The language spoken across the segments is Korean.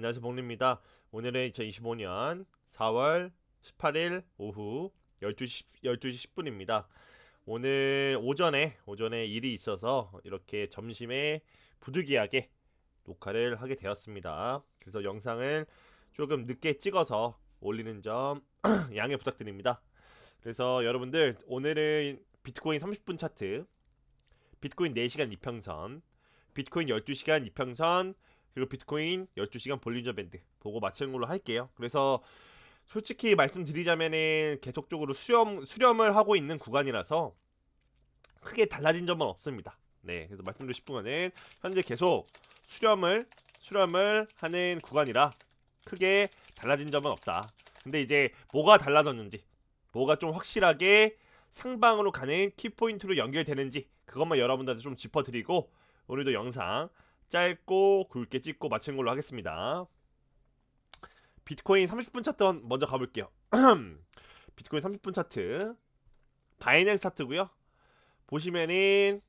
안녕하세요 복리입니다. 오늘은 2025년 4월 18일 오후 12시 12시 10분입니다. 오늘 오전에 오전에 일이 있어서 이렇게 점심에 부득이하게 녹화를 하게 되었습니다. 그래서 영상을 조금 늦게 찍어서 올리는 점 양해 부탁드립니다. 그래서 여러분들 오늘은 비트코인 30분 차트, 비트코인 4시간 이평선, 비트코인 12시간 이평선, 그리고 비트코인 12시간 볼린저 밴드 보고 마치는 걸로 할게요. 그래서 솔직히 말씀드리자면은 계속적으로 수렴 수렴을 하고 있는 구간이라서 크게 달라진 점은 없습니다. 네, 그래서 말씀드리고 싶은 거는 현재 계속 수렴을 수렴을 하는 구간이라 크게 달라진 점은 없다. 근데 이제 뭐가 달라졌는지, 뭐가 좀 확실하게 상방으로 가는 키포인트로 연결되는지 그것만 여러분들한테 좀 짚어드리고 오늘도 영상 짧고 굵게 찍고 마치는 걸로 하겠습니다. 비트코인 30분 차트 한- 먼저 가볼게요. 비트코인 30분 차트 바이낸스 차트고요. 보시면은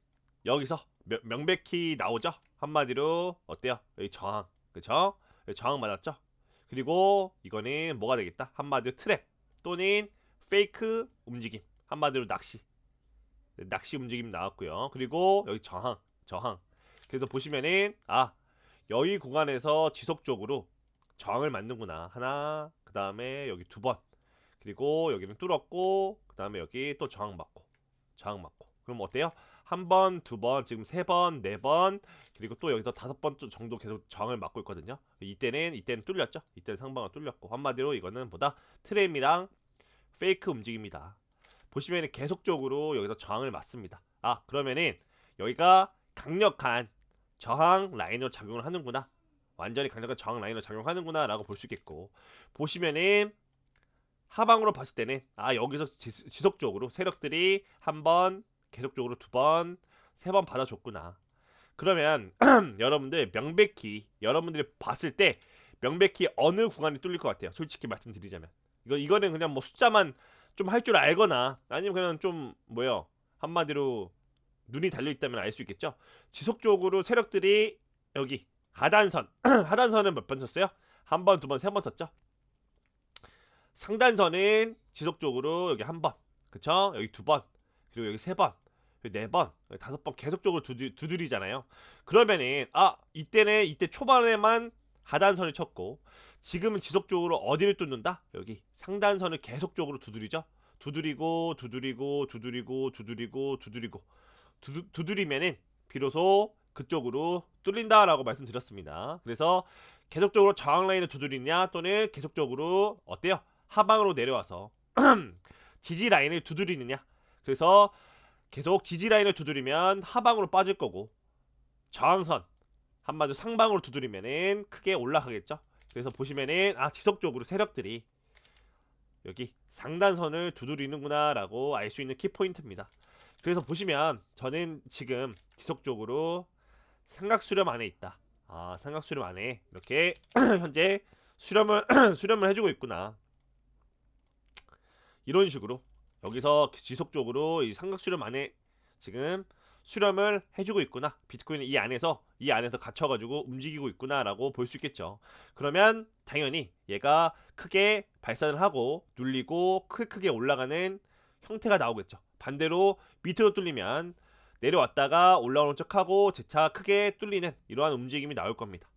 여기서 명- 명백히 나오죠. 한마디로 어때요? 여기 저항, 그쵸? 여기 저항 맞았죠? 그리고 이거는 뭐가 되겠다? 한마디로 트랩 또는 페이크 움직임, 한마디로 낚시, 낚시 움직임 나왔고요. 그리고 여기 저항, 저항. 그래서 보시면은 아 여기 구간에서 지속적으로 저항을 맞는구나. 하나 그 다음에 여기 두 번. 그리고 여기는 뚫었고 그 다음에 여기 또 저항 맞고 저항 맞고. 그럼 어때요? 한 번 두 번 지금 세 번 네 번 그리고 또 여기서 다섯 번 정도 계속 저항을 맞고 있거든요. 이때는 이때는 뚫렸죠? 이때는 상방을 뚫렸고. 한마디로 이거는 보다 트램이랑 페이크 움직임이다. 보시면은 계속적으로 여기서 저항을 맞습니다. 아 그러면은 여기가 강력한 저항 라인으로 작용을 하는구나. 완전히 강력한 저항 라인으로 작용하는구나 라고 볼 수 있겠고 보시면은 하방으로 봤을 때는 아 여기서 지, 지속적으로 세력들이 한 번 계속적으로 두 번 세 번 받아줬구나. 그러면 여러분들 명백히 여러분들이 봤을 때 명백히 어느 구간이 뚫릴 것 같아요. 솔직히 말씀드리자면 이거 이거는 그냥 뭐 숫자만 좀 할 줄 알거나 아니면 그냥 좀 뭐요 한마디로 눈이 달려 있다면 알 수 있겠죠. 지속적으로 세력들이 여기 하단선 하단선은 몇번 쳤어요? 한 번, 두 번, 세번 쳤죠. 상단선은 지속적으로 여기 한 번, 그쵸? 여기 두 번, 그리고 여기 세 번, 네 번, 다섯 번 계속적으로 두드, 두드리잖아요. 그러면은 아 이때는 이때 초반에만 하단선을 쳤고 지금은 지속적으로 어디를 뚫는다? 여기 상단선을 계속적으로 두드리죠. 두드리고 두드리고 두드리고 두드리고 두드리고 두드, 두드 리면은 비로소 그쪽으로 뚫린다라고 말씀드렸습니다. 그래서 계속적으로 저항 라인을 두드리냐 또는 계속적으로 어때요? 하방으로 내려와서 지지 라인을 두드리느냐. 그래서 계속 지지 라인을 두드리면 하방으로 빠질 거고 저항선 한마디로 상방으로 두드리면은 크게 올라가겠죠. 그래서 보시면은 아 지속적으로 세력들이 여기 상단선을 두드리는구나라고 알 수 있는 키포인트입니다. 그래서 보시면 저는 지금 지속적으로 삼각 수렴 안에 있다. 아 삼각 수렴 안에 이렇게 현재 수렴을 수렴을 해주고 있구나. 이런 식으로 여기서 지속적으로 이 삼각 수렴 안에 지금 수렴을 해주고 있구나. 비트코인은 이 안에서 이 안에서 갇혀가지고 움직이고 있구나라고 볼 수 있겠죠. 그러면 당연히 얘가 크게 발산을 하고 눌리고 크게 크게 올라가는 형태가 나오겠죠. 반대로 밑으로 뚫리면 내려왔다가 올라오는 척하고 재차 크게 뚫리는 이러한 움직임이 나올 겁니다.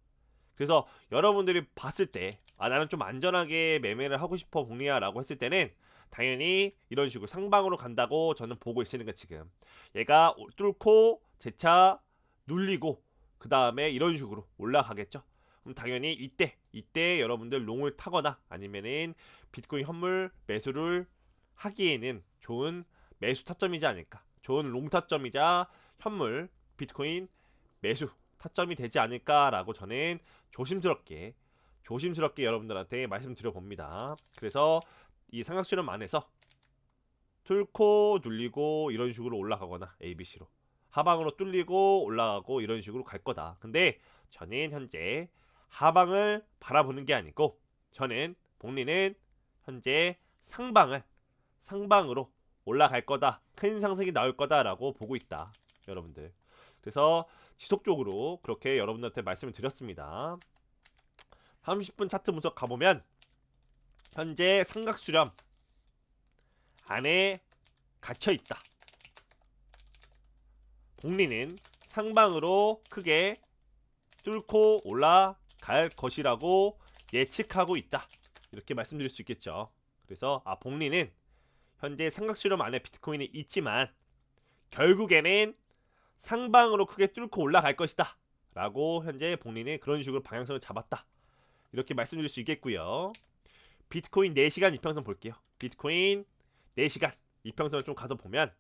그래서 여러분들이 봤을 때 아 나는 좀 안전하게 매매를 하고 싶어 복리야 라고 했을 때는 당연히 이런 식으로 상방으로 간다고 저는 보고 있으니까 지금 얘가 뚫고 재차 눌리고 그 다음에 이런 식으로 올라가겠죠. 그럼 당연히 이때 이때 여러분들 롱을 타거나 아니면은 비트코인 현물 매수를 하기에는 좋은 매수 타점이지 않을까. 좋은 롱 타점이자 현물 비트코인 매수 타점이 되지 않을까라고 저는 조심스럽게 조심스럽게 여러분들한테 말씀드려 봅니다. 그래서 이 삼각 수렴 안에서 뚫고 눌리고 이런 식으로 올라가거나 ABC로 하방으로 뚫리고 올라가고 이런 식으로 갈 거다. 근데 저는 현재 하방을 바라보는 게 아니고 저는 복리는 현재 상방을 상방으로 올라갈 거다. 큰 상승이 나올 거다라고 보고 있다. 여러분들. 그래서 지속적으로 그렇게 여러분들한테 말씀을 드렸습니다. 30분 차트 분석 가보면 현재 삼각수렴 안에 갇혀 있다. 복리는 상방으로 크게 뚫고 올라갈 것이라고 예측하고 있다. 이렇게 말씀드릴 수 있겠죠. 그래서 아 복리는 현재 삼각수렴 안에 비트코인이 있지만 결국에는 상방으로 크게 뚫고 올라갈 것이다. 라고 현재 복리는 그런 식으로 방향성을 잡았다. 이렇게 말씀드릴 수 있겠고요. 비트코인 4시간 이평선 볼게요. 비트코인 4시간 이평선을 좀 가서 보면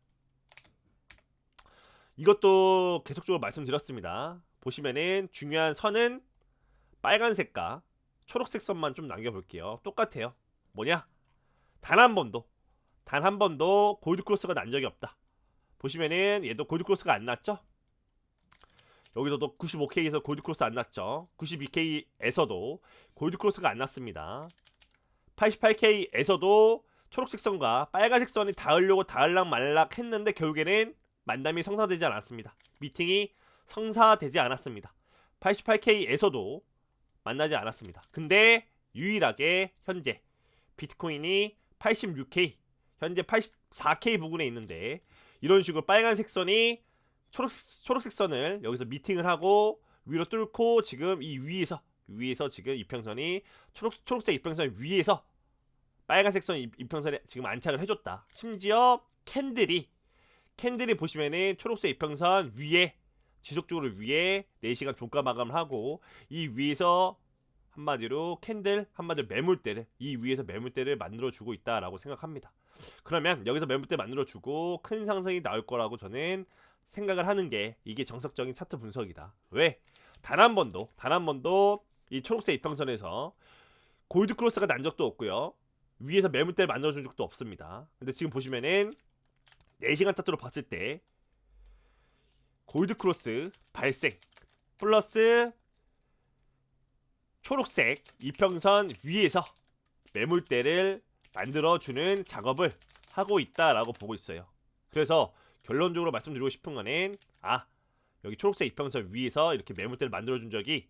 이것도 계속적으로 말씀드렸습니다. 보시면은 중요한 선은 빨간색과 초록색 선만 좀 남겨볼게요. 똑같아요. 뭐냐? 단 한 번도 단 한 번도 골드 크로스가 난 적이 없다. 보시면은 얘도 골드 크로스가 안 났죠? 여기서도 95K에서 골드 크로스 안 났죠? 92K에서도 골드 크로스가 안 났습니다. 88K에서도 초록색 선과 빨간색 선이 닿으려고 닿을락 말락 했는데 결국에는 만남이 성사되지 않았습니다. 미팅이 성사되지 않았습니다. 88K에서도 만나지 않았습니다. 근데 유일하게 현재 비트코인이 86K 현재 84K 부근에 있는데 이런 식으로 빨간색 선이 초록, 초록색 선을 여기서 미팅을 하고 위로 뚫고 지금 이 위에서 위에서 지금 이평선이 초록, 초록색 이평선 위에서 빨간색 선 이- 이평선에 지금 안착을 해줬다. 심지어 캔들이 캔들이 보시면은 초록색 이평선 위에 지속적으로 위에 4시간 종가 마감을 하고 이 위에서 한마디로 캔들 한마디로 매물대를 이 위에서 매물대를 만들어 주고 있다라고 생각합니다. 그러면 여기서 매물대 만들어 주고 큰 상승이 나올 거라고 저는 생각을 하는 게 이게 정석적인 차트 분석이다. 왜? 단 한 번도 단 한 번도 이 초록색 이평선에서 골드 크로스가 난 적도 없고요. 위에서 매물대를 만들어 준 적도 없습니다. 근데 지금 보시면은 4시간 차트로 봤을 때 골드 크로스 발생 플러스 초록색 이평선 위에서 매물대를 만들어 주는 작업을 하고 있다라고 보고 있어요. 그래서 결론적으로 말씀드리고 싶은 거는 아 여기 초록색 이평선 위에서 이렇게 매물대를 만들어 준 적이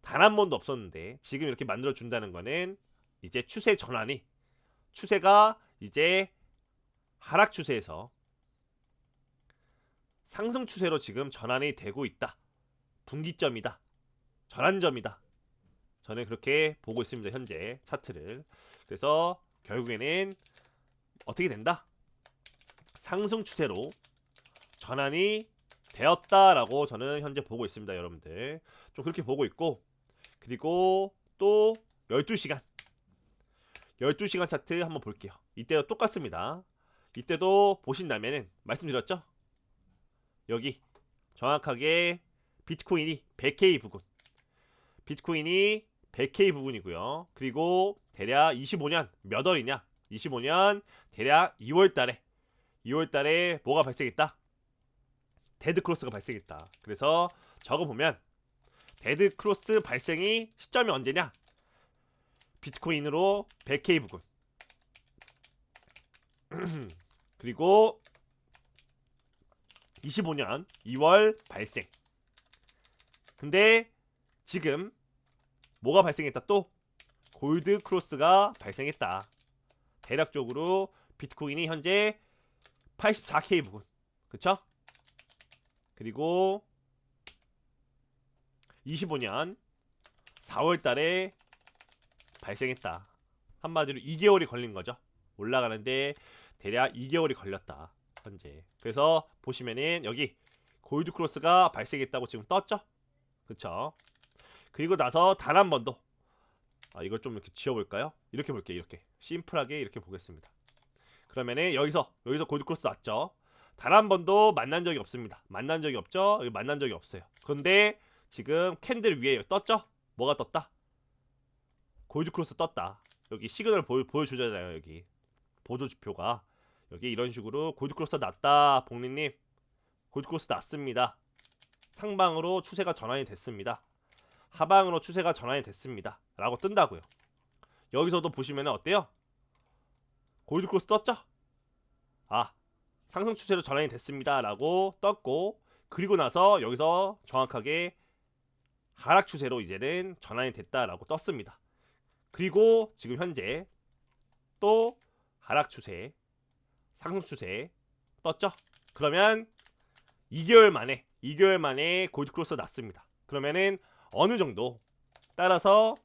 단 한 번도 없었는데 지금 이렇게 만들어 준다는 거는 이제 추세 전환이 추세가 이제 하락 추세에서 상승 추세로 지금 전환이 되고 있다. 분기점이다. 전환점이다. 저는 그렇게 보고 있습니다. 현재 차트를. 그래서 결국에는 어떻게 된다? 상승 추세로 전환이 되었다라고 저는 현재 보고 있습니다, 여러분들. 좀 그렇게 보고 있고 그리고 또 12시간 12시간 차트 한번 볼게요. 이때도 똑같습니다. 이때도 보신다면은 말씀드렸죠? 여기 정확하게 비트코인이 100K 부근 비트코인이 100K 부근이고요. 그리고 대략 25년 몇 월이냐? 25년 대략 2월 달에 2월 달에 뭐가 발생했다? 데드 크로스가 발생했다. 그래서 적어 보면 데드 크로스 발생이 시점이 언제냐? 비트코인으로 100K 부근. 그리고 25년 2월 발생. 근데 지금 뭐가 발생했다 또 골드 크로스가 발생했다. 대략적으로 비트코인이 현재 84K 부근. 그쵸? 그리고 25년 4월 달에 발생했다. 한마디로 2개월이 걸린 거죠. 올라가는데 대략 2개월이 걸렸다. 현재. 그래서 보시면은 여기 골드 크로스가 발생했다고 지금 떴죠? 그쵸? 그리고 나서 단 한 번도 아 이걸 좀 이렇게 지워볼까요? 이렇게 볼게요. 이렇게 심플하게 이렇게 보겠습니다. 그러면은 여기서 여기서 골드 크로스 났죠? 단 한 번도 만난 적이 없습니다. 만난 적이 없죠? 만난 적이 없어요. 그런데 지금 캔들 위에 떴죠? 뭐가 떴다? 골드 크로스 떴다. 여기 시그널 보여, 보여주잖아요. 여기 보조 지표가 여기 이런 식으로 골드 크로스 났다. 복리님 골드 크로스 났습니다. 상방으로 추세가 전환이 됐습니다. 하방으로 추세가 전환이 됐습니다. 라고 뜬다고요. 여기서도 보시면 어때요? 골드 크로스 떴죠? 아 상승 추세로 전환이 됐습니다. 라고 떴고 그리고 나서 여기서 정확하게 하락 추세로 이제는 전환이 됐다라고 떴습니다. 그리고 지금 현재 또 하락 추세, 상승 추세 떴죠? 그러면 2개월 만에 2개월 만에 골드크로스 났습니다. 그러면은 어느 정도 따라서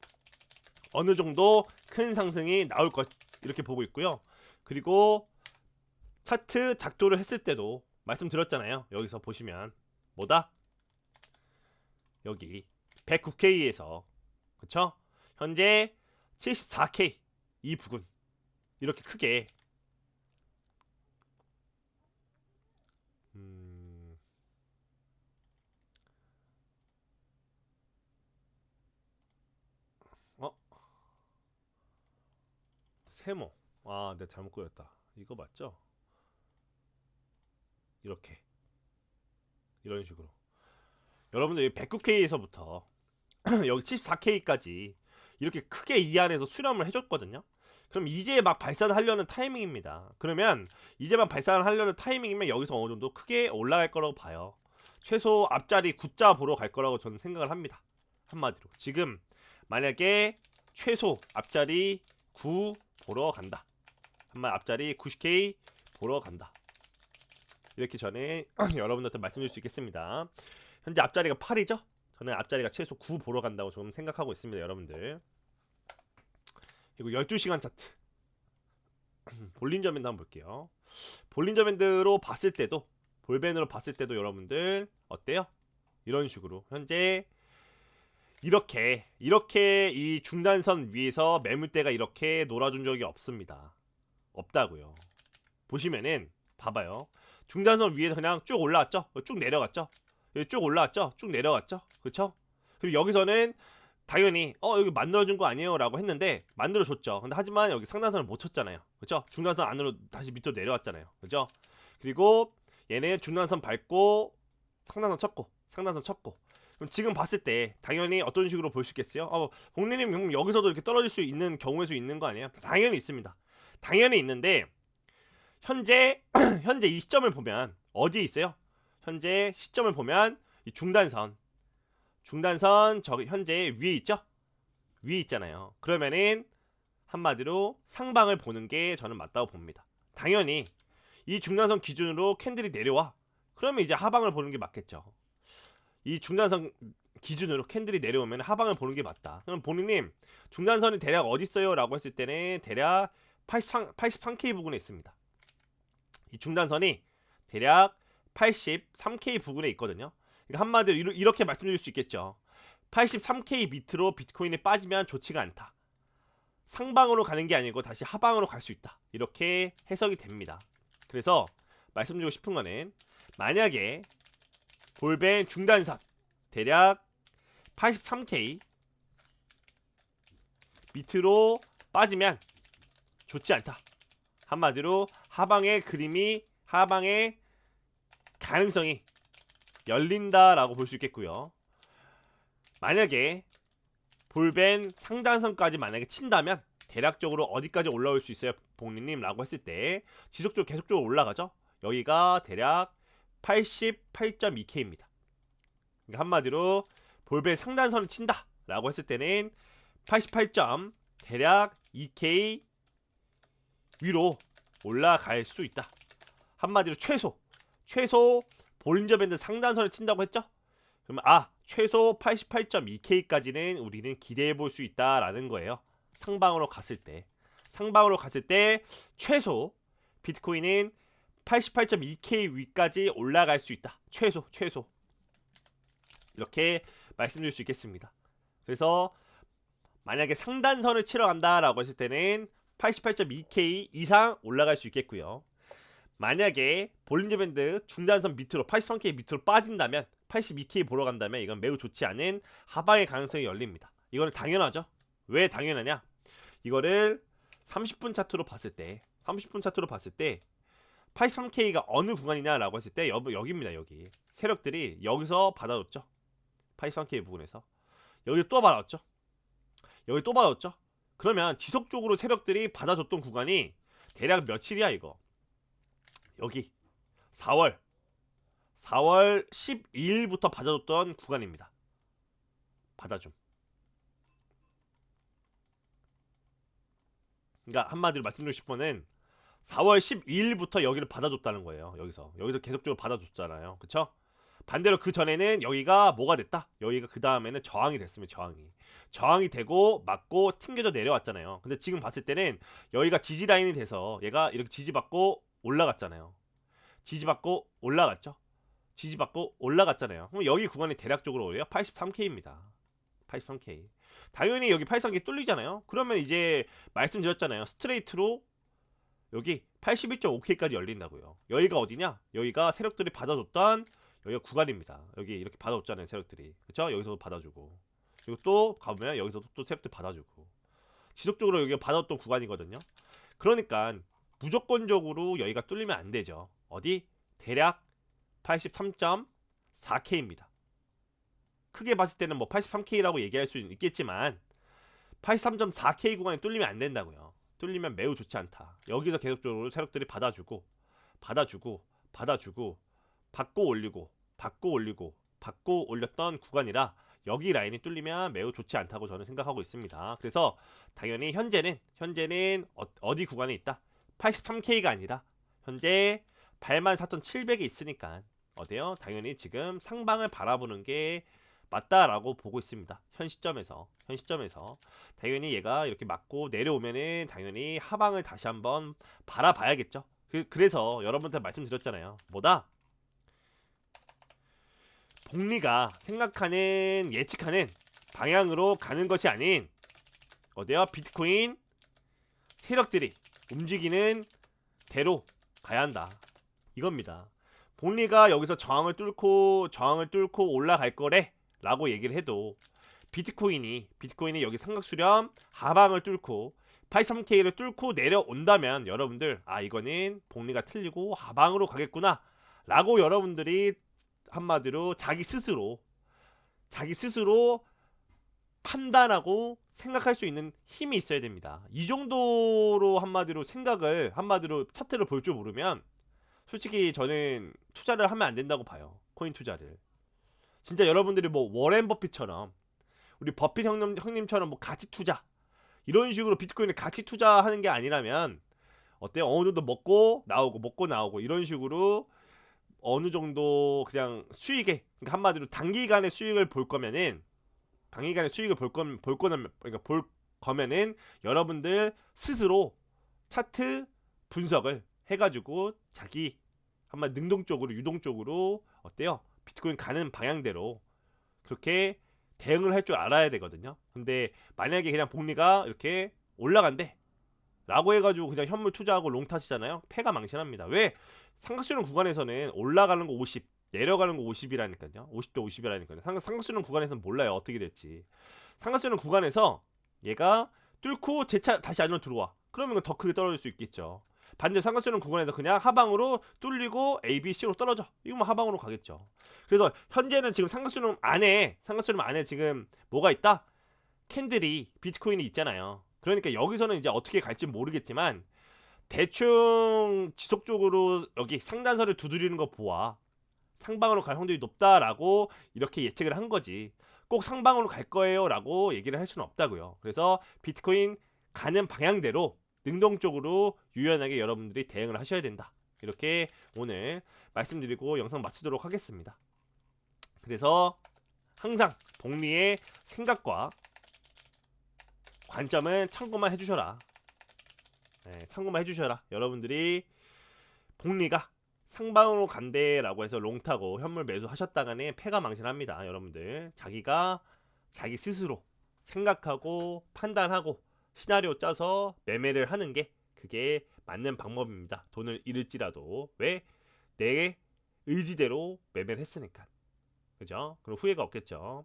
어느 정도 큰 상승이 나올 것 이렇게 보고 있고요. 그리고 차트 작도를 했을 때도 말씀드렸잖아요. 여기서 보시면 뭐다? 여기 109K에서 그쵸? 현재 74K 이 부근 이렇게 크게 세모 아 내가 잘못 그렸다 이거 맞죠? 이렇게 이런 식으로 여러분들 109K에서부터 여기 74K까지 이렇게 크게 이 안에서 수렴을 해줬거든요. 그럼 이제 막 발산을 하려는 타이밍입니다. 그러면 이제 막 발산을 하려는 타이밍이면 여기서 어느 정도 크게 올라갈 거라고 봐요. 최소 앞자리 9자 보러 갈 거라고 저는 생각을 합니다. 한마디로 지금 만약에 최소 앞자리 9 보러 간다. 한마 앞자리 90K 보러 간다. 이렇게 전에 여러분들한테 말씀드릴 수 있겠습니다. 현재 앞자리가 8이죠? 저는 앞자리가 최소 9 보러 간다고 좀 생각하고 있습니다, 여러분들. 그리고 12시간 차트. 볼린저 밴드 한번 볼게요. 볼린저 밴드로 봤을 때도 볼밴으로 봤을 때도 여러분들 어때요? 이런 식으로 현재 이렇게 이렇게 이 중단선 위에서 매물대가 이렇게 놀아준 적이 없습니다. 없다고요. 보시면은 봐봐요. 중단선 위에서 그냥 쭉 올라왔죠? 쭉 내려갔죠? 여기 쭉 올라왔죠? 쭉 내려갔죠? 그쵸? 그리고 여기서는 당연히 어 여기 만들어준 거 아니에요라고 했는데 만들어줬죠. 근데 하지만 여기 상단선을 못 쳤잖아요. 그쵸? 중단선 안으로 다시 밑으로 내려왔잖아요. 그죠? 그리고 얘네 중단선 밟고 상단선 쳤고 상단선 쳤고 그럼 지금 봤을 때 당연히 어떤 식으로 볼 수 있겠어요? 어, 공리님 여기서도 이렇게 떨어질 수 있는 경우일 수 있는 거 아니에요? 당연히 있습니다. 당연히 있는데 현재 현재 이 시점을 보면 어디에 있어요? 현재 시점을 보면 이 중단선 중단선 저 현재 위에 있죠? 위에 있잖아요. 그러면은 한마디로 상방을 보는 게 저는 맞다고 봅니다. 당연히 이 중단선 기준으로 캔들이 내려와. 그러면 이제 하방을 보는 게 맞겠죠. 이 중단선 기준으로 캔들이 내려오면 하방을 보는 게 맞다. 그럼 본인님 중단선이 대략 어디 있어요? 라고 했을 때는 대략 83, 83K 부근에 있습니다. 이 중단선이 대략 83K 부근에 있거든요. 그러니까 한마디로 이렇게 말씀드릴 수 있겠죠. 83K 밑으로 비트코인이 빠지면 좋지가 않다. 상방으로 가는 게 아니고 다시 하방으로 갈 수 있다. 이렇게 해석이 됩니다. 그래서 말씀드리고 싶은 거는 만약에 볼벤 중단선 대략 83K 밑으로 빠지면 좋지 않다. 한마디로 하방의 그림이 하방의 가능성이 열린다라고 볼 수 있겠고요. 만약에 볼벤 상단선까지 만약에 친다면 대략적으로 어디까지 올라올 수 있어요, 봉리님라고 했을 때 지속적으로 계속적으로 올라가죠. 여기가 대략 88.2K입니다. 그러니까 한마디로 볼벤 상단선을 친다 라고 했을 때는 88점 대략 2K 위로 올라갈 수 있다. 한마디로 최소 최소 볼린저 밴드 상단선을 친다고 했죠? 그러면 아 최소 88.2K까지는 우리는 기대해 볼 수 있다라는 거예요. 상방으로 갔을 때 상방으로 갔을 때 최소 비트코인은 88.2K 위까지 올라갈 수 있다. 최소 최소 이렇게 말씀드릴 수 있겠습니다. 그래서 만약에 상단선을 치러 간다라고 했을 때는 88.2K 이상 올라갈 수 있겠고요. 만약에 볼린저 밴드 중단선 밑으로 83K 밑으로 빠진다면 82K 보러 간다면 이건 매우 좋지 않은 하방의 가능성이 열립니다. 이거는 당연하죠. 왜 당연하냐? 이거를 30분 차트로 봤을 때 30분 차트로 봤을 때 83K가 어느 구간이냐라고 했을 때 여, 여기입니다. 여기 세력들이 여기서 받아줬죠. 83K 부분에서 여기 또 받았죠. 여기 또 받았죠. 그러면 지속적으로 세력들이 받아줬던 구간이 대략 며칠이야 이거? 여기 4월 4월 12일부터 받아줬던 구간입니다. 받아줌. 그러니까 한마디로 말씀드리고 싶은 4월 12일부터 여기를 받아줬다는 거예요. 여기서 여기서 계속적으로 받아줬잖아요. 그쵸? 반대로 그 전에는 여기가 뭐가 됐다. 여기가 그 다음에는 저항이 됐습니다. 저항이 저항이 되고 맞고 튕겨져 내려왔잖아요. 근데 지금 봤을 때는 여기가 지지 라인이 돼서 얘가 이렇게 지지받고 올라갔잖아요. 지지받고 올라갔죠. 지지받고 올라갔잖아요. 그럼 여기 구간이 대략적으로 오래요 83K입니다. 83K. 당연히 여기 83K 뚫리잖아요. 그러면 이제 말씀드렸잖아요. 스트레이트로 여기 81.5K까지 열린다고요. 여기가 어디냐? 여기가 세력들이 받아줬던 여기가 구간입니다. 여기 이렇게 받아줬잖아요. 세력들이. 그쵸? 여기서도 받아주고. 그리고 또 가보면 여기서도 또 세력들 받아주고. 지속적으로 여기가 받았던 구간이거든요. 그러니까 무조건적으로 여기가 뚫리면 안 되죠. 어디? 대략 83.4K입니다. 크게 봤을 때는 뭐 83K라고 얘기할 수 있겠지만 83.4K 구간이 뚫리면 안 된다고요. 뚫리면 매우 좋지 않다. 여기서 계속적으로 세력들이 받아주고 받아주고 받아주고 받고 올리고 받고 올리고 받고 올렸던 구간이라 여기 라인이 뚫리면 매우 좋지 않다고 저는 생각하고 있습니다. 그래서 당연히 현재는 현재는 어, 디 구간에 있다. 83K가 아니라 현재 84,700에 있으니까 어때요? 당연히 지금 상방을 바라보는 게 맞다라고 보고 있습니다. 현 시점에서 현 시점에서 당연히 얘가 이렇게 맞고 내려오면은 당연히 하방을 다시 한번 바라봐야겠죠. 그, 그래서 여러분한테 말씀드렸잖아요. 뭐다? 복리가 생각하는 예측하는 방향으로 가는 것이 아닌 어디요? 비트코인 세력들이 움직이는 대로 가야 한다. 이겁니다. 복리가 여기서 저항을 뚫고 저항을 뚫고 올라갈 거래 라고 얘기를 해도 비트코인이 비트코인이 여기 삼각수렴 하방을 뚫고 83K를 뚫고 내려온다면 여러분들 아 이거는 복리가 틀리고 하방으로 가겠구나 라고 여러분들이 한마디로 자기 스스로 자기 스스로 판단하고 생각할 수 있는 힘이 있어야 됩니다. 이 정도로 한마디로 생각을 한마디로 차트를 볼 줄 모르면 솔직히 저는 투자를 하면 안 된다고 봐요. 코인 투자를. 진짜 여러분들이 뭐 워렌 버핏처럼 우리 버핏 형님, 형님처럼 뭐 가치 투자 이런 식으로 비트코인에 가치 투자하는 게 아니라면 어때요? 어느 정도 먹고 나오고 먹고 나오고 이런 식으로 어느 정도 그냥 수익에 그러니까 한마디로 단기간의 수익을 볼 거면은 단기간의 수익을 볼, 건, 볼 거는 그러니까 볼 거면은 여러분들 스스로 차트 분석을 해가지고 자기 한마디 능동적으로 유동적으로 어때요? 비트코인 가는 방향대로 그렇게 대응을 할 줄 알아야 되거든요. 근데 만약에 그냥 복리가 이렇게 올라간대 라고 해가지고 그냥 현물 투자하고 롱 타시잖아요. 패가 망신합니다. 왜? 삼각수는 구간에서는 올라가는 거 50, 내려가는 거 50이라니까요. 50대 50이라니까요. 삼각, 삼각수는 구간에서는 몰라요. 어떻게 될지. 삼각수는 구간에서 얘가 뚫고 제차 다시 안으로 들어와. 그러면 더 크게 떨어질 수 있겠죠. 반대 삼각수는 구간에서 그냥 하방으로 뚫리고 A, B, C로 떨어져. 이거 뭐 하방으로 가겠죠. 그래서 현재는 지금 삼각수는 안에 삼각수는 안에 지금 뭐가 있다? 캔들이 비트코인이 있잖아요. 그러니까 여기서는 이제 어떻게 갈지 모르겠지만 대충 지속적으로 여기 상단선을 두드리는 거 보아 상방으로 갈 확률이 높다라고 이렇게 예측을 한 거지. 꼭 상방으로 갈 거예요라고 얘기를 할 수는 없다고요. 그래서 비트코인 가는 방향대로 능동적으로 유연하게 여러분들이 대응을 하셔야 된다. 이렇게 오늘 말씀드리고 영상 마치도록 하겠습니다. 그래서 항상 복리의 생각과 관점은 참고만 해주셔라. 네, 참고만 해주셔라. 여러분들이 복리가 상방으로 간대라고 해서 롱 타고 현물 매수하셨다가는 패가 망신합니다. 여러분들 자기가 자기 스스로 생각하고 판단하고 시나리오 짜서 매매를 하는 게 그게 맞는 방법입니다. 돈을 잃을지라도 왜 내 의지대로 매매를 했으니까 그죠? 그럼 후회가 없겠죠.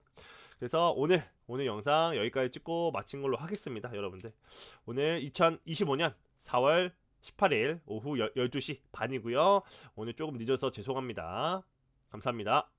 그래서 오늘 오늘 영상 여기까지 찍고 마친 걸로 하겠습니다, 여러분들. 오늘 2025년 4월 18일 오후 12시 반이고요. 오늘 조금 늦어서 죄송합니다. 감사합니다.